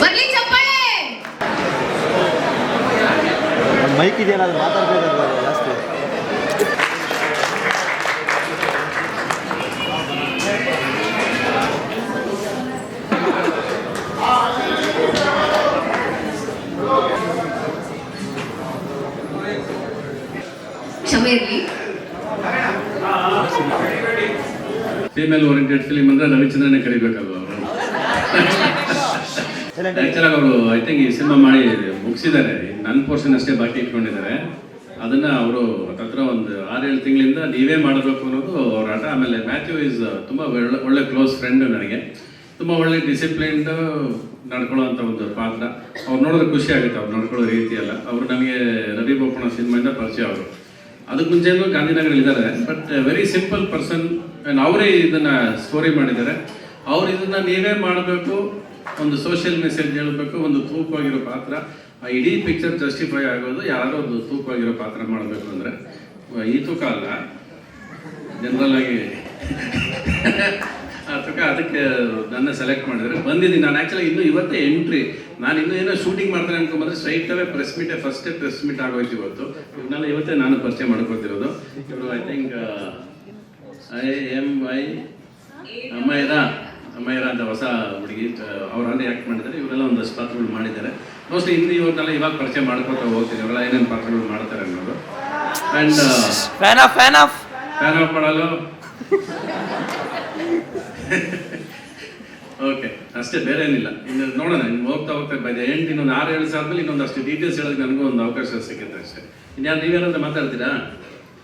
ಬರ್ಲಿ ಚಪ್ಪಾಳೆ. ಮೈಕ್ ಇದೆಯಲ್ಲ ಅದು ಮಾತಾಡ್ಬೇಕಲ್ವ ಜಾಸ್ತಿ? ಫೀಮೇಲ್ ಓರಿಯೆಂಟೆಡ್ ಫಿಲಿಮ್ ಅಂದ್ರೆ ರವಿಚಂದ್ರನೇ ಕರಿಬೇಕಲ್ವ? ಅವರು ಐ ಥಿಂಕ್ ಈ ಸಿನಿಮಾ ಮಾಡಿ ಮುಗಿಸಿದ್ದಾರೆ. ನನ್ನ ಪೋರ್ಷನ್ ಅಷ್ಟೇ ಬಾಕಿ ಇಟ್ಕೊಂಡಿದ್ದಾರೆ. ಅದನ್ನ ಅವರು ಹತ್ರ ಒಂದು ಆರೇಳು ತಿಂಗಳಿಂದ ನೀವೇ ಮಾಡಬೇಕು ಅನ್ನೋದು ಅವ್ರ ಆಟ ಆಮೇಲೆ ಮ್ಯಾಥ್ಯೂ ಇಸ್ ತುಂಬ ಒಳ್ಳೆ ಕ್ಲೋಸ್ ಫ್ರೆಂಡ್ ನನಗೆ. ತುಂಬ ಒಳ್ಳೆ ಡಿಸಿಪ್ಲಿನ್ಡ್ ಅಂತ ಒಂದು ಪಾತ್ರ. ಅವ್ರು ನೋಡಿದ್ರೆ ಖುಷಿ ಆಗುತ್ತೆ, ಅವ್ರು ನಡ್ಕೊಳ್ಳೋ ರೀತಿ ಎಲ್ಲ. ಅವರು ನಮಗೆ ರವಿ ಬೋಪಣ್ಣ ಸಿನಿಮಾಯಿಂದ ಪರಿಚಯ ಅವರು. ಅದಕ್ಕೆ ಮುಂಚೆನೂ ಗಾಂಧಿನಗರಲ್ಲಿ ಇದ್ದಾರೆ ಬಟ್ ವೆರಿ ಸಿಂಪಲ್ ಪರ್ಸನ್ ಅವರೇ ಇದನ್ನ ಸ್ಟೋರಿ ಮಾಡಿದ್ದಾರೆ. ಅವ್ರು ಇದನ್ನ ನೀವೇ ಮಾಡಬೇಕು, ಒಂದು ಸೋಷಿಯಲ್ ಮೆಸೇಜ್ ಹೇಳಬೇಕು, ಒಂದು ತೂಕವಾಗಿರೋ ಪಾತ್ರ. ಆ ಇಡೀ ಪಿಕ್ಚರ್ ಜಸ್ಟಿಫೈ ಆಗೋದು ಯಾರೋ ಒಂದು ತೂಕವಾಗಿರೋ ಪಾತ್ರ ಮಾಡಬೇಕು ಅಂದರೆ, ಈ ತೂಕ ಅಲ್ಲ ಜನರಲ್ ಆಗಿ ಆ ತೂಕ ಅದಕ್ಕೆ ನನ್ನ ಸೆಲೆಕ್ಟ್ ಮಾಡಿದರೆ ಬಂದಿದ್ದೀನಿ. ನಾನು ಆ್ಯಕ್ಚುಲಿ ಇನ್ನೂ ಇವತ್ತೇ ಎಂಟ್ರಿ ನಾನು ಇನ್ನೂ ಏನೋ ಶೂಟಿಂಗ್ ಮಾಡ್ತಾರೆ ಅನ್ಕೊಂಬಂದ್ರೆ ಸ್ಟ್ರೈಟ್ ಅವೇ ಪ್ರೆಸ್ ಮೀಟೇ ಫಸ್ಟೇ ಪ್ರೆಸ್ ಮೀಟ್ ಆಗೋಯ್ತು ಇವತ್ತು. ಇವನ್ನೆಲ್ಲ ಇವತ್ತೇ ನಾನು ಪರಿಚಯ ಮಾಡ್ಕೊತಿರೋದು ಇವರು I think I'm I ಅಮ್ಮಯ್ಯರ ಅಮ್ಮಯ್ಯರ ಅಂತ ಹೊಸ ಹುಡುಗಿ ಅವರಲ್ಲಿ ಆ್ಯಕ್ಟ್ ಮಾಡಿದ್ದಾರೆ. ಇವರೆಲ್ಲ ಒಂದಷ್ಟು ಪಾತ್ರಗಳು ಮಾಡಿದ್ದಾರೆ. ಮೋಸ್ಟ್ಲಿ ಹಿಂದಿ ಇವ್ರನ್ನೆಲ್ಲ ಇವಾಗ ಪರಿಚಯ ಮಾಡ್ಕೊತಾ ಹೋಗ್ತೀನಿ. ಇವರೆಲ್ಲ ಏನೇನು ಪಾತ್ರಗಳು ಮಾಡ್ತಾರೆ ಅನ್ನೋದು. And fan off fan off fan off ಮಾಡಲು ಓಕೆ ಅಷ್ಟೇ ಬೇರೆ ಏನಿಲ್ಲ. ಇನ್ನು ನೋಡೋಣ. ಇನ್ನು ಹೋಗ್ತಾ ಹೋಗ್ತಾ ಬೈ ಎಂಟು ಇನ್ನೊಂದು ಆರು ಏಳು ಸಾವಿರ ಇನ್ನೊಂದು ಅಷ್ಟು ಡೀಟೇಲ್ಸ್ ಹೇಳೋದಕ್ಕೆ ನನಗೂ ಒಂದು ಅವಕಾಶ ಸಿಗುತ್ತೆ ಅಷ್ಟೇ. ಇನ್ಯಾರು ನೀವೇನಂತ ಮಾತಾಡ್ತೀರಾ?